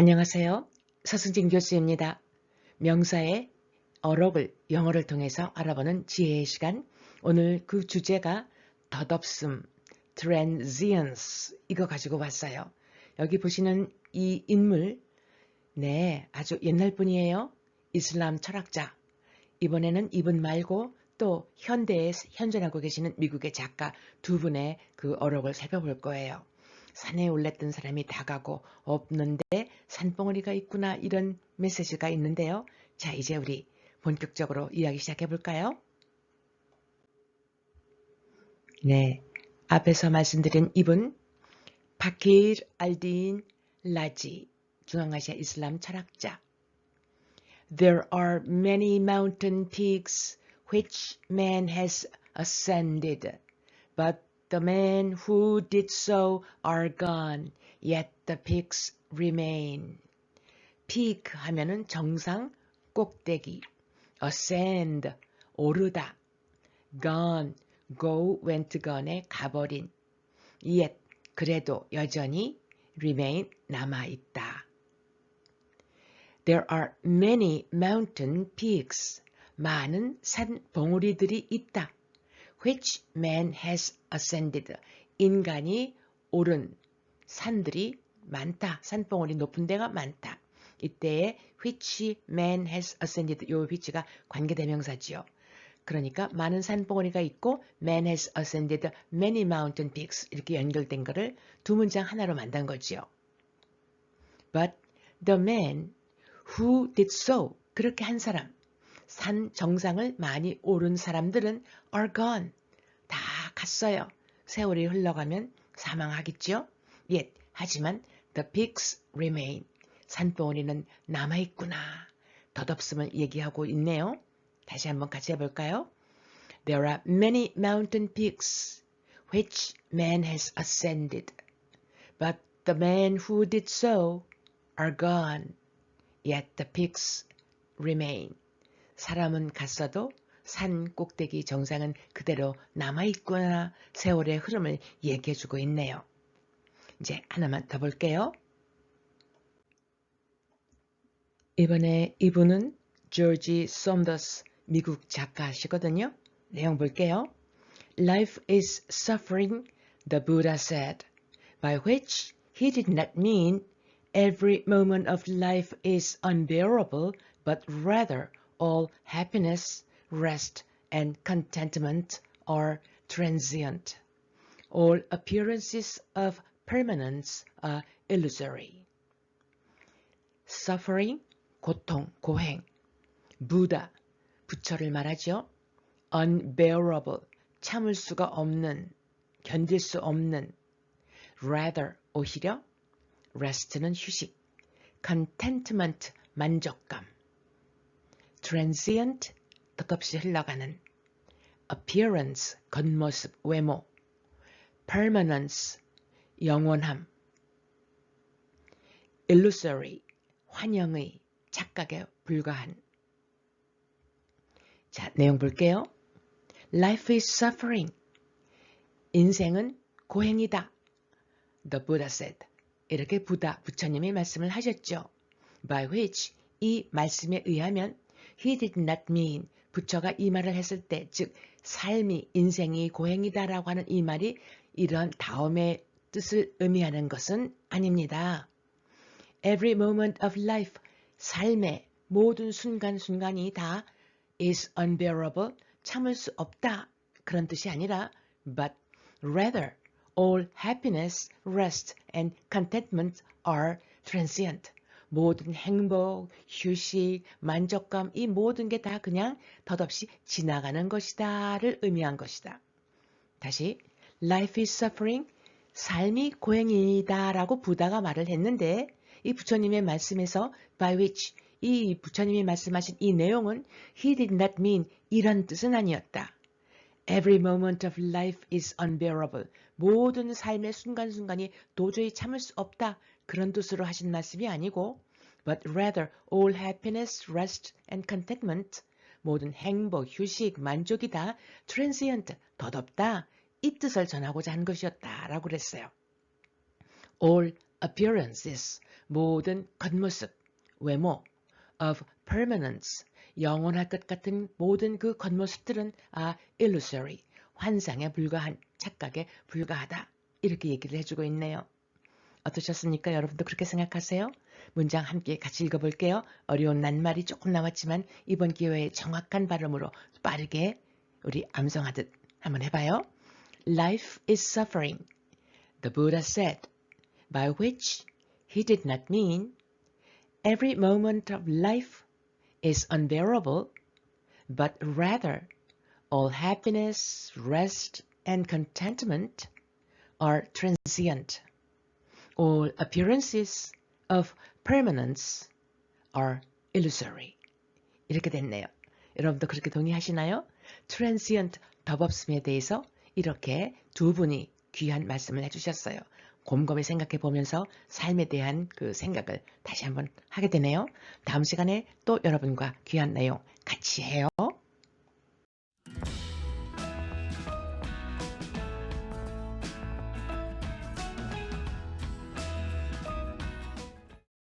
안녕하세요. 서승진 교수입니다. 명사의 어록을 영어를 통해서 알아보는 지혜의 시간. 오늘 그 주제가 덧없음, transience 이거 가지고 왔어요. 여기 보시는 이 인물 네, 아주 옛날 분이에요. 이슬람 철학자. 이번에는 이분 말고 또 현대에 현존하고 계시는 미국의 작가 두 분의 그 어록을 살펴볼 거예요. 산에 올랐던 사람이 다 가고 없는데 산봉우리가 있구나 이런 메시지가 있는데요. 자 이제 우리 본격적으로 이야기 시작해 볼까요? 네, 앞에서 말씀드린 이분 파키르 알딘 라지 중앙아시아 이슬람 철학자 There are many mountain peaks which man has ascended, but The men who did so are gone, yet the peaks remain. peak 하면은 정상, 꼭대기. ascend, 오르다. gone, go, went, gone에 가버린. yet, 그래도 여전히 remain, 남아있다. There are many mountain peaks. 많은 산 봉우리들이 있다. Which man has ascended. 인간이 오른 산들이 많다. 산봉우리 높은 데가 많다. 이때에 which man has ascended 요 which가 관계대명사지요. 그러니까 많은 산봉우리가 있고 man has ascended many mountain peaks 이렇게 연결된 거를 두 문장 하나로 만든 거지요. But the man who did so 그렇게 한 사람 산 정상을 많이 오른 사람들은 are gone. 다 갔어요. 세월이 흘러가면 사망하겠죠? Yet, 하지만 the peaks remain. 산봉우리는 남아있구나. 덧없음을 얘기하고 있네요. 다시 한번 같이 해볼까요? There are many mountain peaks which man has ascended, but the men who did so are gone. Yet the peaks remain. 사람은 갔어도 산 꼭대기 정상은 그대로 남아있구나 세월의 흐름을 얘기해주고 있네요. 이제 하나만 더 볼게요. 이번에 이분은 조지 솜더스 미국 작가시거든요. 내용 볼게요. Life is suffering, the Buddha said, by which he did not mean every moment of life is unbearable, but rather all happiness, rest, and contentment are transient. All appearances of permanence are illusory. Suffering, 고통, 고행. Buddha, 부처를 말하죠. Unbearable, 참을 수가 없는, 견딜 수 없는. Rather, 오히려. Rest는 휴식. Contentment, 만족감. Transient, 덧없이 흘러가는 appearance, 겉모습, 외모 permanence, 영원함 illusory, 환영의, 착각에 불과한 자, 내용 볼게요. Life is suffering. 인생은 고행이다. The Buddha said. 이렇게 부다, 부처님이 말씀을 하셨죠. By which, 이 말씀에 의하면 He did not mean 부처가 이 말을 했을 때, 즉 삶이 인생이 고행이다 라고 하는 이 말이 이런 다음의 뜻을 의미하는 것은 아닙니다. Every moment of life, 삶의 모든 순간순간이 다 is unbearable, 참을 수 없다. 그런 뜻이 아니라 but rather all happiness, rest and contentment are transient. 모든 행복, 휴식, 만족감 이 모든 게 다 그냥 덧없이 지나가는 것이다를 의미한 것이다. 다시 life is suffering 삶이 고행이다 라고 부다가 말을 했는데 이 부처님의 말씀에서 by which 이 부처님이 말씀하신 이 내용은 he did not mean 이런 뜻은 아니었다. Every moment of life is unbearable. 모든 삶의 순간순간이 도저히 참을 수 없다. 그런 뜻으로 하신 말씀이 아니고 but rather all happiness, rest and contentment 모든 행복, 휴식, 만족이 다 transient, 덧없다 이 뜻을 전하고자 한 것이었다라고 그랬어요. All appearances, 모든 겉모습, 외모, of permanence, 영원할 것 같은 모든 그 겉모습들은 are illusory, 환상에 불과한, 착각에 불과하다. 이렇게 얘기를 해주고 있네요. 어떠셨습니까? 여러분도 그렇게 생각하세요? 문장 함께 같이 읽어볼게요. 어려운 낱말이 조금 나왔지만 이번 기회에 정확한 발음으로 빠르게 우리 암송하듯 한번 해봐요. Life is suffering, the Buddha said, by which he did not mean every moment of life is unbearable, but rather all happiness, rest, and contentment are transient. All appearances of permanence are illusory. 이렇게 됐네요. 여러분도 그렇게 동의하시나요? transient 덧없음에 대해서 이렇게 두 분이 귀한 말씀을 해주셨어요. 곰곰이 생각해 보면서 삶에 대한 그 생각을 다시 한번 하게 되네요. 다음 시간에 또 여러분과 귀한 내용 같이 해요.